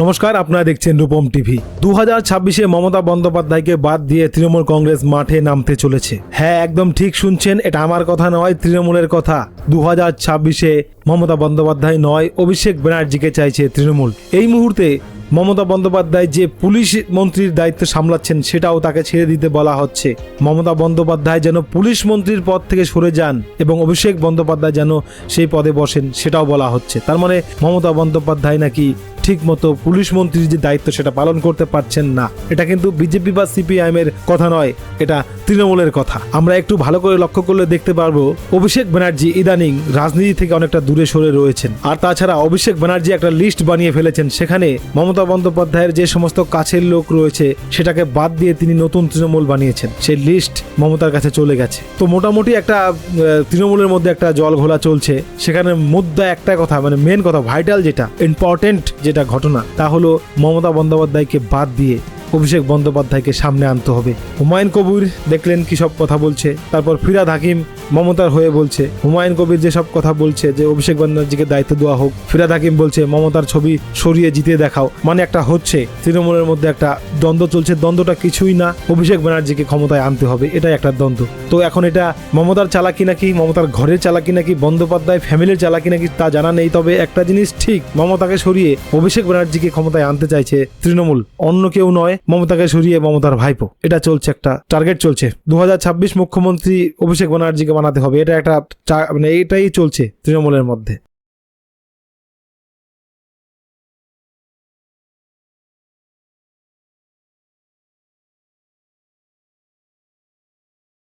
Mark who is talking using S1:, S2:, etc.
S1: নমস্কার, আপনারা দেখছেন রূপম টিভি। দু হাজার ছাব্বিশে মমতা বন্দ্যোপাধ্যায়কে বাদ দিয়ে তৃণমূল কংগ্রেস মাঠে নামতে চলেছে। হ্যাঁ একদম ঠিক শুনছেন, এটা আমার কথা নয়, তৃণমূলের কথা। দু হাজার ছাব্বিশে মমতা বন্দ্যোপাধ্যায় নয়, অভিষেক ব্যানার্জিকে চাইছে তৃণমূল। এই মুহূর্তে মমতা বন্দ্যোপাধ্যায় যে পুলিশ মন্ত্রীর দায়িত্ব সামলাচ্ছেন, সেটাও তাকে ছেড়ে দিতে বলা হচ্ছে। মমতা বন্দ্যোপাধ্যায় যেন পুলিশ মন্ত্রীর পদ থেকে সরে যান এবং অভিষেক বন্দ্যোপাধ্যায় যেন সেই পদে বসেন, সেটাও বলা হচ্ছে। তার মানে মমতা বন্দ্যোপাধ্যায় নাকি ঠিকমতো পুলিশ মন্ত্রীর যে দায়িত্ব সেটা পালন করতে পারছেন না। এটা কিন্তু বিজেপি বা সিপিআইএম এর কথা নয়, এটা তৃণমূলের কথা। আমরা একটু ভালো করে লক্ষ্য করলে দেখতে পারব, অভিষেক ব্যানার্জি ইদানিং রাজনীতি থেকে অনেকটা দূরে সরে রয়েছেন। আর তাছাড়া অভিষেক ব্যানার্জি একটা লিস্ট বানিয়ে ফেলেছেন, সেখানে মমতা বন্দ্যোপাধ্যায়ের যে সমস্ত কাছের লোক রয়েছে, সেটাকে বাদ দিয়ে তিনি নতুন তৃণমূল বানিয়েছেন। সেই লিস্ট মমতার কাছে চলে গেছে। তো মোটামুটি একটা তৃণমূলের মধ্যে একটা জল ঘোলা চলছে। সেখানে মুদ্রা একটা কথা মানে মেন কথা ভাইটাল যেটা ইম্পর্টেন্ট যেটা ঘটনা তা হলো মমতা বন্দ্যোপাধ্যায়কে বাদ দিয়ে অভিষেক বন্দ্যোপাধ্যায়কে সামনে আনতে হবে। হুমায়ুন কবির দেখলেন কি সব কথা বলছে, তারপর ফিরাদ হাকিম মমতার হয়ে বলছে, হুমায়ুন কবির যেসব কথা বলছে, যে অভিষেক ব্যানার্জিকে দায়িত্ব দেওয়া হোক, ফিরাদ হাকিম বলছে, মমতার ছবি সরিয়ে জিতে দেখাও। মানে একটা হচ্ছে, তৃণমূলের মধ্যে একটা দ্বন্দ্ব চলছে, দ্বন্দ্বটা কিছুই না, অভিষেক ব্যানার্জিকে ক্ষমতায় আনতে হবে, এটাই একটা দ্বন্দ্ব। তো এখন এটা মমতার চালাকি নাকি, মমতার ঘরের চালাকি নাকি, বন্দ্যোপাধ্যায় ফ্যামিলির চালাকি নাকি, তা জানা নেই, তবে একটা জিনিস ঠিক, মমতাকে সরিয়ে অভিষেক ব্যানার্জিকে ক্ষমতায় আনতে চাইছে তৃণমূল। অন্য কেউ নয় মমতাকে সরিয়ে মমতার ভাইপো। এটা চলছে একটা টার্গেট চলছে। দু হাজার ছাব্বিশ মুখ্যমন্ত্রী অভিষেক ব্যানার্জিকে বানাতে হবে। এটা একটা মানে এটাই চলছে তৃণমূলের মধ্যে।